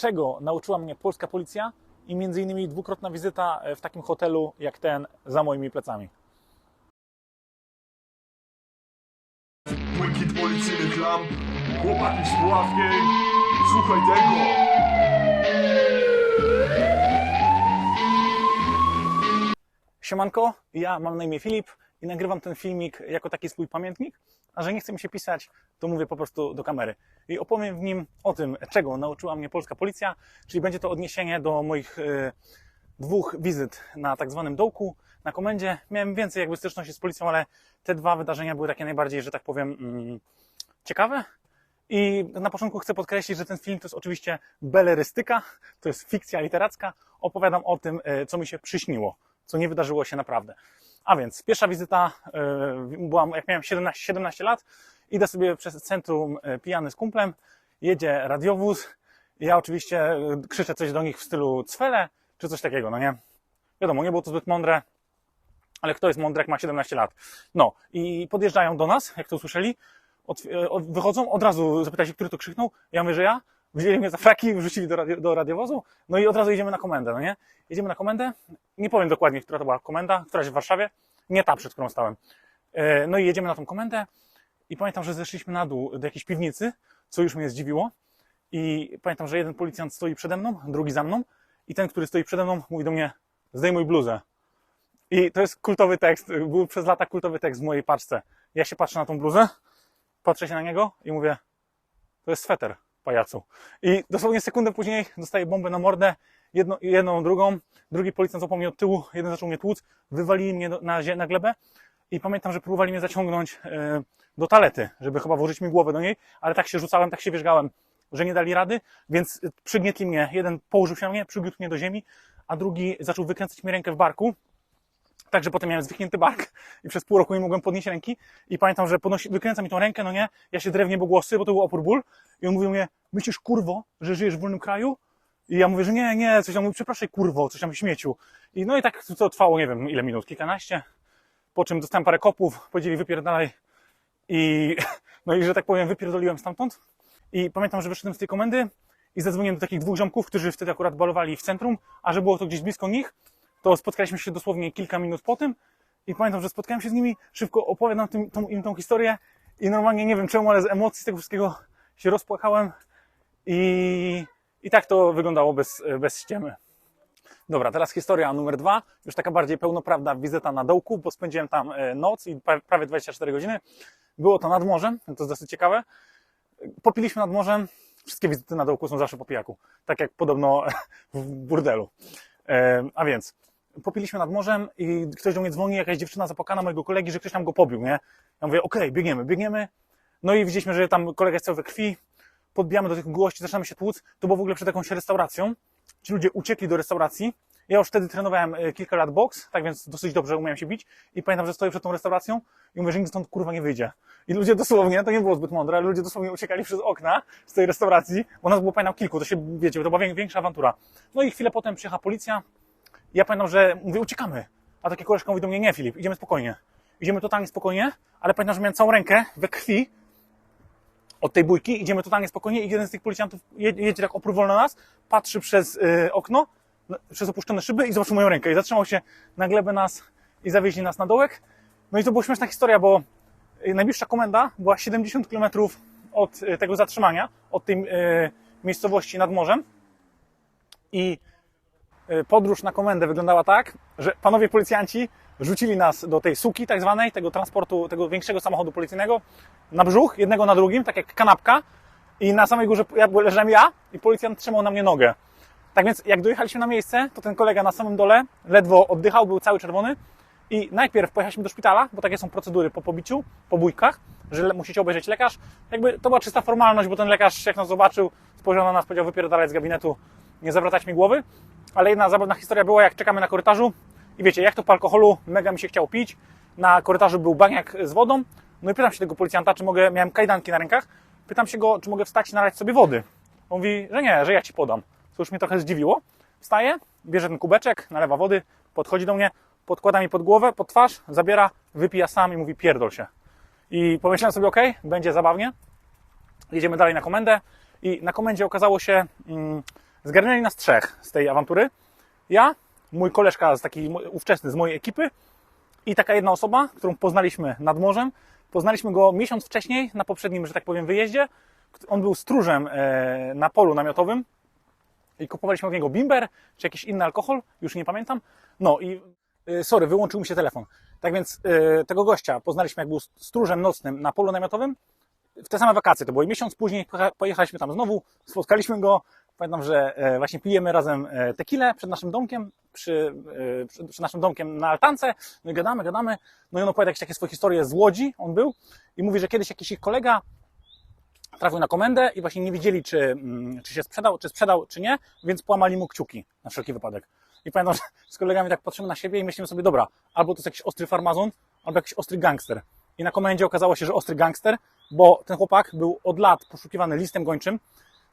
czego nauczyła mnie polska policja i między innymi dwukrotna wizyta w takim hotelu jak ten za moimi plecami. Błękit policyjnych lamp, chłopaki z słuchaj tego! Siemanko, ja mam na imię Filip i nagrywam ten filmik jako taki swój pamiętnik, a że nie chce mi się pisać, to mówię po prostu do kamery. I opowiem w nim o tym, czego nauczyła mnie polska policja, czyli będzie to odniesienie do moich e, dwóch wizyt na tak zwanym dołku, na komendzie. Miałem więcej jakby styczności z policją, ale te dwa wydarzenia były takie najbardziej, że tak powiem, mm, ciekawe. I na początku chcę podkreślić, że ten film to jest oczywiście belerystyka, to jest fikcja literacka. Opowiadam o tym, e, co mi się przyśniło, co nie wydarzyło się naprawdę. A więc pierwsza wizyta e, była, jak miałem 17, 17 lat, idę sobie przez centrum e, pijany z kumplem, jedzie radiowóz, ja oczywiście e, krzyczę coś do nich w stylu cwele, czy coś takiego, no nie? Wiadomo, nie było to zbyt mądre, ale kto jest mądry, jak ma 17 lat? No, i podjeżdżają do nas, jak to usłyszeli, od, od, wychodzą, od razu zapytali się, który to krzyknął, ja mówię, że ja, wzięli mnie za fraki, wrzucili do, radio, do radiowozu, no i od razu jedziemy na komendę, no nie? Jedziemy na komendę, nie powiem dokładnie, która to była komenda, któraś w Warszawie, nie ta, przed którą stałem. E, No i jedziemy na tą komendę i pamiętam, że zeszliśmy na dół do jakiejś piwnicy, co już mnie zdziwiło i pamiętam, że jeden policjant stoi przede mną, drugi za mną i ten, który stoi przede mną, mówi do mnie, zdejmuj bluzę. I to jest kultowy tekst, był przez lata kultowy tekst w mojej paczce. Ja się patrzę na tą bluzę, patrzę się na niego i mówię, to jest sweter, pajacu. I dosłownie sekundę później dostaję bombę na mordę, jedno, jedną, drugą, drugi policjant złapał mnie od tyłu, jeden zaczął mnie tłuc, wywalili mnie na, na glebę. I pamiętam, że próbowali mnie zaciągnąć e, do talety, żeby chyba włożyć mi głowę do niej, ale tak się rzucałem, tak się wierzgałem, że nie dali rady, więc przygnietli mnie, jeden położył się na mnie, przygniótł mnie do ziemi, a drugi zaczął wykręcać mi rękę w barku, Także potem miałem zwichnięty bark i przez pół roku nie mogłem podnieść ręki. I pamiętam, że podnosi, wykręca mi tą rękę, no nie, ja się drewnie, bo głosy, bo to był opór ból. I on mówił mnie, myślisz kurwo, że żyjesz w wolnym kraju? I ja mówię, że nie, nie, coś tam mówi, przepraszaj kurwo, coś tam śmieciu. I no i tak to trwało, nie wiem ile minut, kilkanaście. Po czym dostałem parę kopów, powiedzieli wypierdalaj. I no i że tak powiem, wypierdoliłem stamtąd. I pamiętam, że wyszedłem z tej komendy i zadzwoniłem do takich dwóch ziomków, którzy wtedy akurat balowali w centrum, a że było to gdzieś blisko nich, to spotkaliśmy się dosłownie kilka minut po tym i pamiętam, że spotkałem się z nimi, szybko opowiadam tym, tą, im tą historię i normalnie nie wiem czemu, ale z emocji z tego wszystkiego się rozpłakałem i, i tak to wyglądało bez, bez ściemy. Dobra, teraz historia numer dwa, już taka bardziej pełnoprawna wizyta na dołku, bo spędziłem tam e, noc i pra- prawie 24 godziny. Było to nad morzem, to jest dosyć ciekawe. Popiliśmy nad morzem, wszystkie wizyty na dołku są zawsze po pijaku, tak jak podobno w burdelu. E, A więc, popiliśmy nad morzem i ktoś do mnie dzwoni, jakaś dziewczyna zapłakana mojego kolegi, że ktoś tam go pobił, nie? Ja mówię, okej, biegniemy, biegniemy. No i widzieliśmy, że tam kolega jest cały we krwi, podbijamy do tych gości, zaczynamy się tłuc. To było w ogóle przed jakąś restauracją. Ci ludzie uciekli do restauracji. Ja już wtedy trenowałem e, kilka lat boks, tak więc dosyć dobrze umiałem się bić. I pamiętam, że stoję przed tą restauracją i mówię, że nikt stąd kurwa nie wyjdzie. I ludzie dosłownie, to nie było zbyt mądre, ale ludzie dosłownie uciekali przez okna z tej restauracji, bo nas było pamiętam kilku, to się, wiecie, to była wię- większa awantura. No i chwilę potem przyjechała policja, ja pamiętam, że mówię, uciekamy. A takie koleżka mówi do mnie, nie Filip, idziemy spokojnie. Idziemy totalnie spokojnie, ale pamiętam, że miałem całą rękę we krwi od tej bójki, idziemy totalnie spokojnie i jeden z tych policjantów jedzie, tak wolno na nas, patrzy przez y, okno, no, przez opuszczone szyby i zobaczył moją rękę i zatrzymał się na glebę nas i zawieźli nas na dołek. No i to była śmieszna historia, bo y, najbliższa komenda była 70 km od y, tego zatrzymania, od tej y, miejscowości nad morzem i podróż na komendę wyglądała tak, że panowie policjanci rzucili nas do tej suki tak zwanej, tego transportu, tego większego samochodu policyjnego, na brzuch, jednego na drugim, tak jak kanapka i na samej górze ja leżałem ja i policjant trzymał na mnie nogę. Tak więc jak dojechaliśmy na miejsce, to ten kolega na samym dole ledwo oddychał, był cały czerwony i najpierw pojechaliśmy do szpitala, bo takie są procedury po pobiciu, po bójkach, że musicie obejrzeć lekarz. Jakby to była czysta formalność, bo ten lekarz jak nas zobaczył, spojrzał na nas, powiedział wypierdalać z gabinetu, nie zawracać mi głowy. Ale jedna zabawna historia była, jak czekamy na korytarzu i wiecie, jak to po alkoholu, mega mi się chciał pić. Na korytarzu był baniak z wodą. No i pytam się tego policjanta, czy mogę, miałem kajdanki na rękach, pytam się go, czy mogę wstać i nalać sobie wody. On mówi, że nie, że ja ci podam. Co już mnie trochę zdziwiło. Wstaje, bierze ten kubeczek, nalewa wody, podchodzi do mnie, podkłada mi pod głowę, pod twarz, zabiera, wypija sam i mówi pierdol się. I pomyślałem sobie, okej, będzie zabawnie. Jedziemy dalej na komendę i na komendzie okazało się, mm, Zgarnęli nas trzech z tej awantury. Ja, mój koleżka z takiej ówczesny z mojej ekipy i taka jedna osoba, którą poznaliśmy nad morzem. Poznaliśmy go miesiąc wcześniej, na poprzednim, że tak powiem, wyjeździe. On był stróżem e, na polu namiotowym i kupowaliśmy od niego bimber, czy jakiś inny alkohol, już nie pamiętam. No i, e, sorry, wyłączył mi się telefon. Tak więc e, tego gościa poznaliśmy, jak był stróżem nocnym na polu namiotowym. W te same wakacje to było i miesiąc później pojecha- pojechaliśmy tam znowu, spotkaliśmy go. Pamiętam, że e, właśnie pijemy razem e, tequilę przed naszym domkiem, przy, e, przy, przy naszym domkiem na altance. No gadamy, gadamy. No i on opowiada jakieś takie swoje historie z Łodzi, on był. I mówi, że kiedyś jakiś ich kolega trafił na komendę i właśnie nie wiedzieli, czy, mm, czy się sprzedał, czy sprzedał, czy nie, więc połamali mu kciuki na wszelki wypadek. I pamiętam, że z kolegami tak patrzymy na siebie i myślimy sobie, dobra, albo to jest jakiś ostry farmazon, albo jakiś ostry gangster. I na komendzie okazało się, że ostry gangster, bo ten chłopak był od lat poszukiwany listem gończym.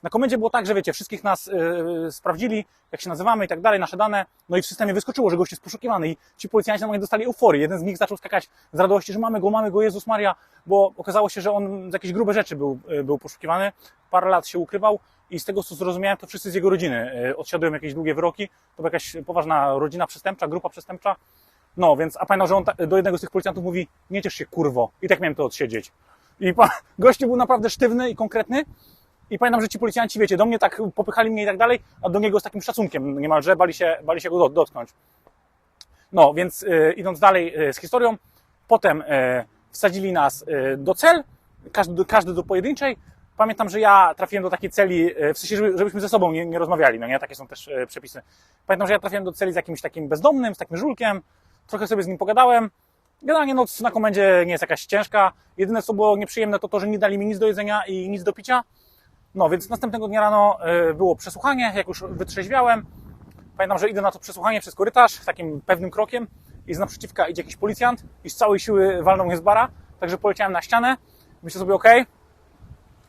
Na komendzie było tak, że wiecie, wszystkich nas yy, sprawdzili, jak się nazywamy i tak dalej, nasze dane, no i w systemie wyskoczyło, że gość jest poszukiwany i ci policjanci normalnie dostali euforii. Jeden z nich zaczął skakać z radości, że mamy go, mamy go, Jezus Maria, bo okazało się, że on z jakieś grube rzeczy był, yy, był poszukiwany, parę lat się ukrywał i z tego, co zrozumiałem, to wszyscy z jego rodziny yy, odsiadują jakieś długie wyroki, to była jakaś poważna rodzina przestępcza, grupa przestępcza, no, więc, a pamiętam, że on ta, do jednego z tych policjantów mówi, nie ciesz się, kurwo. I tak miałem to odsiedzieć. I pa, gościu był naprawdę sztywny i konkretny. I pamiętam, że ci policjanci, wiecie, do mnie tak popychali mnie i tak dalej, a do niego z takim szacunkiem niemalże, bali się, bali się go dot- dotknąć. No, więc y, idąc dalej y, z historią, potem y, wsadzili nas y, do cel, każdy, każdy do pojedynczej. Pamiętam, że ja trafiłem do takiej celi, y, w sensie, żeby, żebyśmy ze sobą nie, nie rozmawiali, no nie, takie są też y, przepisy. Pamiętam, że ja trafiłem do celi z jakimś takim bezdomnym, z takim żulkiem, trochę sobie z nim pogadałem. Generalnie noc na komendzie nie jest jakaś ciężka. Jedyne, co było nieprzyjemne, to to, że nie dali mi nic do jedzenia i nic do picia. No, więc następnego dnia rano y, było przesłuchanie, jak już wytrzeźwiałem. Pamiętam, że idę na to przesłuchanie przez korytarz, takim pewnym krokiem i z naprzeciwka idzie jakiś policjant i z całej siły walnął mnie z bara, także poleciałem na ścianę. Myślę sobie, okej,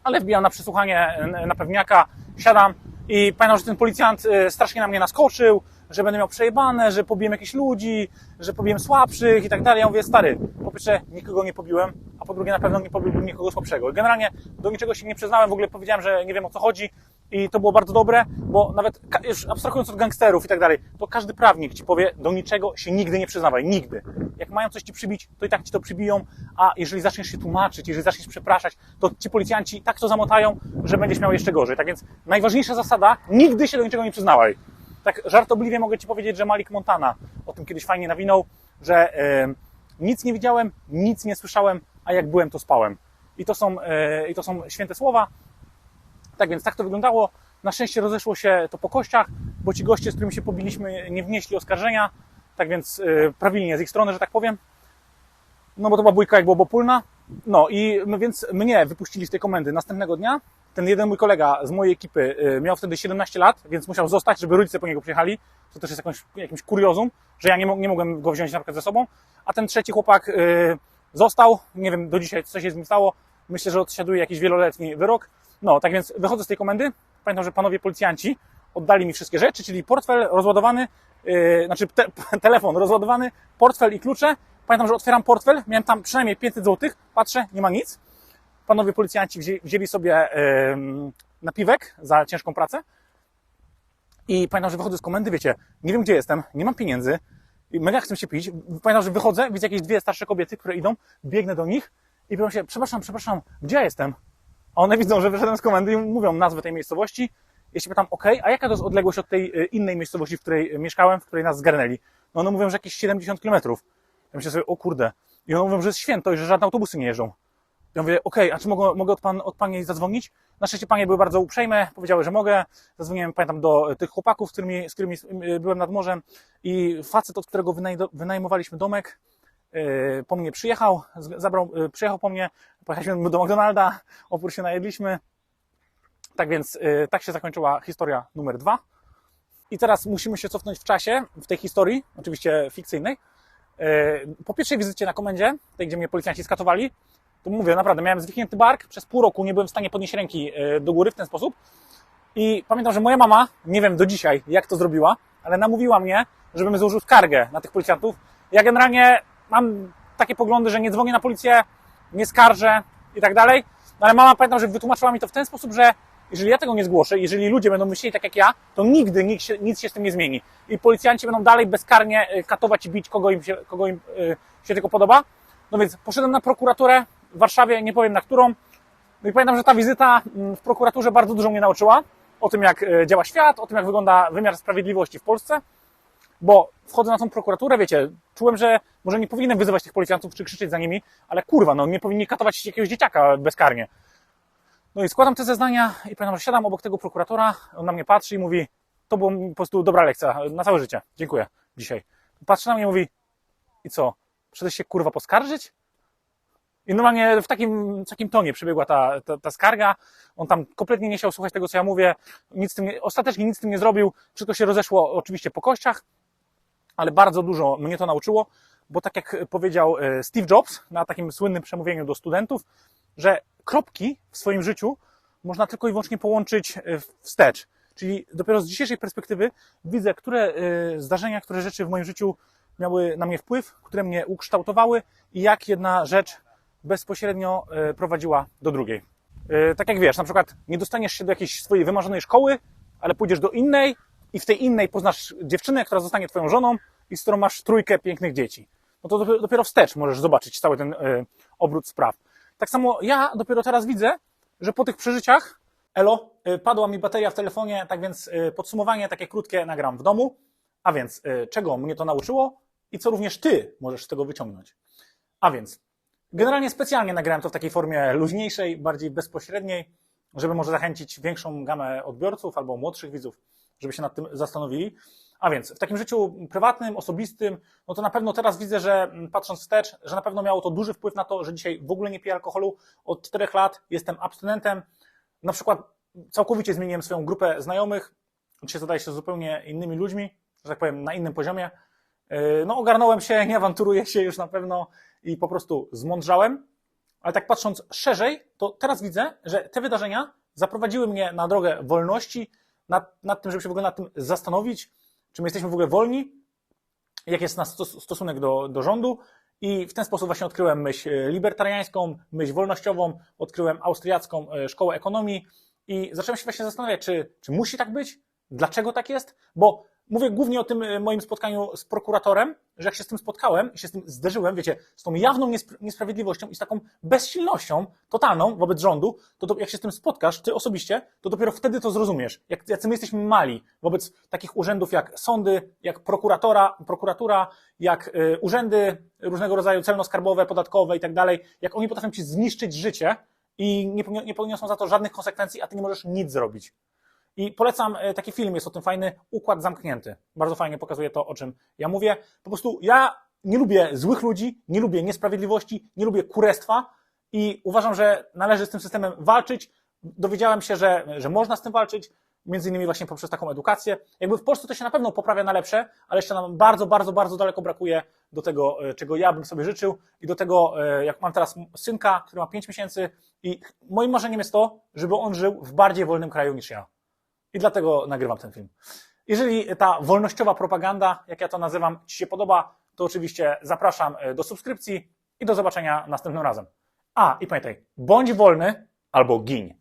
ale wbijam na przesłuchanie na pewniaka, siadam i pamiętam, że ten policjant e, strasznie na mnie naskoczył, że będę miał przejebane, że pobiłem jakichś ludzi, że pobiłem słabszych i tak dalej. Ja mówię, stary, po pierwsze nikogo nie pobiłem, po drugie na pewno nie pobiłbym nikogo słabszego. Generalnie do niczego się nie przyznałem, w ogóle powiedziałem, że nie wiem o co chodzi i to było bardzo dobre, bo nawet już abstrahując od gangsterów i tak dalej, to każdy prawnik ci powie, do niczego się nigdy nie przyznawaj, nigdy. Jak mają coś ci przybić, to i tak ci to przybiją, a jeżeli zaczniesz się tłumaczyć, jeżeli zaczniesz przepraszać, to ci policjanci tak to zamotają, że będziesz miał jeszcze gorzej. Tak więc najważniejsza zasada, nigdy się do niczego nie przyznawaj. Tak żartobliwie mogę ci powiedzieć, że Malik Montana o tym kiedyś fajnie nawinął, że e, nic nie widziałem, nic nie słyszałem, a jak byłem, to spałem. I to są, e, i to są święte słowa. Tak więc tak to wyglądało. Na szczęście rozeszło się to po kościach, bo ci goście, z którymi się pobiliśmy, nie wnieśli oskarżenia. Tak więc e, prawilnie z ich strony, że tak powiem. No bo to była bójka jak bobopólna. No i no więc mnie wypuścili z tej komendy następnego dnia. Ten jeden mój kolega z mojej ekipy y, miał wtedy 17 lat, więc musiał zostać, żeby rodzice po niego przyjechali. To też jest jakąś, jakimś kuriozum, że ja nie, nie mogłem go wziąć na przykład ze sobą. A ten trzeci chłopak został. Nie wiem do dzisiaj, co się z nim stało. Myślę, że odsiaduje jakiś wieloletni wyrok. No, tak więc wychodzę z tej komendy. Pamiętam, że panowie policjanci oddali mi wszystkie rzeczy, czyli portfel rozładowany, yy, znaczy te, telefon rozładowany, portfel i klucze. Pamiętam, że otwieram portfel, miałem tam przynajmniej 500 zł, patrzę, nie ma nic. Panowie policjanci wzięli, wzięli sobie yy, napiwek za ciężką pracę. I pamiętam, że wychodzę z komendy, wiecie, nie wiem gdzie jestem, nie mam pieniędzy, i mega chcę się pić. Pamiętam, że wychodzę, widzę jakieś dwie starsze kobiety, które idą, biegnę do nich i pytam się, przepraszam, przepraszam, gdzie ja jestem? A one widzą, że wyszedłem z komendy i mówią nazwę tej miejscowości. Ja się pytam, ok, a jaka to jest odległość od tej y, innej miejscowości, w której y, mieszkałem, w której nas zgarnęli? No one mówią, że jakieś 70 kilometrów. Ja myślę sobie, o kurde. I one mówią, że jest święto i że żadne autobusy nie jeżdżą. Ja mówię, okej, a czy mogę, mogę od, pan, od pani zadzwonić? Na szczęście panie były bardzo uprzejme, powiedziały, że mogę. Zadzwoniłem, pamiętam, do tych chłopaków, z którymi, z którymi y, byłem nad morzem i facet, od którego wynaj- wynajmowaliśmy domek, y, po mnie przyjechał, zabrał, przyjechał po mnie, pojechaliśmy do McDonalda, opór się najedliśmy. Tak więc tak się zakończyła historia numer dwa. I teraz musimy się cofnąć w czasie, w tej historii, oczywiście fikcyjnej. Po pierwszej wizycie na komendzie, tej gdzie mnie policjanci skatowali, to mówię, naprawdę, miałem zwichnięty bark, przez pół roku nie byłem w stanie podnieść ręki y, do góry w ten sposób. I pamiętam, że moja mama, nie wiem do dzisiaj jak to zrobiła, ale namówiła mnie, żebym złożył skargę na tych policjantów. Ja generalnie mam takie poglądy, że nie dzwonię na policję, nie skarżę i tak dalej. No ale mama pamiętam, że wytłumaczyła mi to w ten sposób, że jeżeli ja tego nie zgłoszę, jeżeli ludzie będą myśleli tak jak ja, to nigdy nic się, nic się z tym nie zmieni. I policjanci będą dalej bezkarnie y, katować i bić kogo im się, kogo im y, się tylko podoba. No więc poszedłem na prokuraturę w Warszawie, nie powiem na którą. No i pamiętam, że ta wizyta mm, w prokuraturze bardzo dużo mnie nauczyła o tym, jak y, działa świat, o tym, jak wygląda wymiar sprawiedliwości w Polsce. Bo wchodzę na tą prokuraturę, wiecie, czułem, że może nie powinienem wyzywać tych policjantów czy krzyczeć za nimi, ale kurwa, no nie powinni katować jakiegoś dzieciaka bezkarnie. No i składam te zeznania i pamiętam, że siadam obok tego prokuratora, on na mnie patrzy i mówi, to była po prostu dobra lekcja, na całe życie, dziękuję, dzisiaj. Patrzy na mnie i mówi, i co, przyszedłeś się kurwa poskarżyć? I normalnie w takim, w takim tonie przebiegła ta, ta, ta skarga. On tam kompletnie nie chciał słuchać tego, co ja mówię. Nic tym nie, ostatecznie nic z tym nie zrobił. Wszystko się rozeszło oczywiście po kościach, ale bardzo dużo mnie to nauczyło, bo tak jak powiedział e, Steve Jobs na takim słynnym przemówieniu do studentów, że kropki w swoim życiu można tylko i wyłącznie połączyć e, wstecz. Czyli dopiero z dzisiejszej perspektywy widzę, które e, zdarzenia, które rzeczy w moim życiu miały na mnie wpływ, które mnie ukształtowały i jak jedna rzecz bezpośrednio e, prowadziła do drugiej. E, Tak jak wiesz, na przykład nie dostaniesz się do jakiejś swojej wymarzonej szkoły, ale pójdziesz do innej i w tej innej poznasz dziewczynę, która zostanie twoją żoną i z którą masz trójkę pięknych dzieci. No to dopiero- wstecz możesz zobaczyć cały ten e, obrót spraw. Tak samo ja dopiero teraz widzę, że po tych przeżyciach, elo, padła mi bateria w telefonie, tak więc podsumowanie takie krótkie nagram w domu. A więc czego mnie to nauczyło i co również ty możesz z tego wyciągnąć. A więc Generalnie specjalnie nagrałem to w takiej formie luźniejszej, bardziej bezpośredniej, żeby może zachęcić większą gamę odbiorców albo młodszych widzów, żeby się nad tym zastanowili. A więc w takim życiu prywatnym, osobistym, no to na pewno teraz widzę, że mm, patrząc wstecz, że na pewno miało to duży wpływ na to, że dzisiaj w ogóle nie piję alkoholu. Od czterech lat jestem abstynentem. Na przykład całkowicie zmieniłem swoją grupę znajomych. Dzisiaj zadaję się zupełnie innymi ludźmi, że tak powiem, na innym poziomie. Yy, No, ogarnąłem się, nie awanturuję się już na pewno i po prostu zmądrzałem. Ale tak patrząc szerzej, to teraz widzę, że te wydarzenia zaprowadziły mnie na drogę wolności, nad, nad tym, żeby się w ogóle nad tym zastanowić, czy my jesteśmy w ogóle wolni, jak jest nasz stos- stosunek do, do rządu. I w ten sposób właśnie odkryłem myśl libertariańską, myśl wolnościową, odkryłem austriacką e, szkołę ekonomii i zacząłem się właśnie zastanawiać, czy, czy musi tak być? Dlaczego tak jest? Bo mówię głównie o tym e, moim spotkaniu z prokuratorem, że jak się z tym spotkałem się z tym zderzyłem, wiecie, z tą jawną niesp- niesprawiedliwością i z taką bezsilnością totalną wobec rządu, to, to jak się z tym spotkasz, ty osobiście, to dopiero wtedy to zrozumiesz. Jak, jacy my jesteśmy mali wobec takich urzędów jak sądy, jak prokuratora, prokuratura, jak y, urzędy różnego rodzaju celno-skarbowe, podatkowe i tak dalej, jak oni potrafią ci zniszczyć życie i nie, nie poniosą za to żadnych konsekwencji, a ty nie możesz nic zrobić. I polecam, e, taki film jest o tym fajny, Układ Zamknięty. Bardzo fajnie pokazuje to, o czym ja mówię. Po prostu ja nie lubię złych ludzi, nie lubię niesprawiedliwości, nie lubię kurestwa i uważam, że należy z tym systemem walczyć. Dowiedziałem się, że, że można z tym walczyć, między innymi właśnie poprzez taką edukację. Jakby w Polsce to się na pewno poprawia na lepsze, ale jeszcze nam bardzo, bardzo, bardzo daleko brakuje do tego, e, czego ja bym sobie życzył i do tego, e, jak mam teraz synka, który ma 5 miesięcy i moim marzeniem jest to, żeby on żył w bardziej wolnym kraju niż ja. I dlatego nagrywam ten film. Jeżeli ta wolnościowa propaganda, jak ja to nazywam, Ci się podoba, to oczywiście zapraszam e, do subskrypcji i do zobaczenia następnym razem. A, i pamiętaj, bądź wolny albo gin.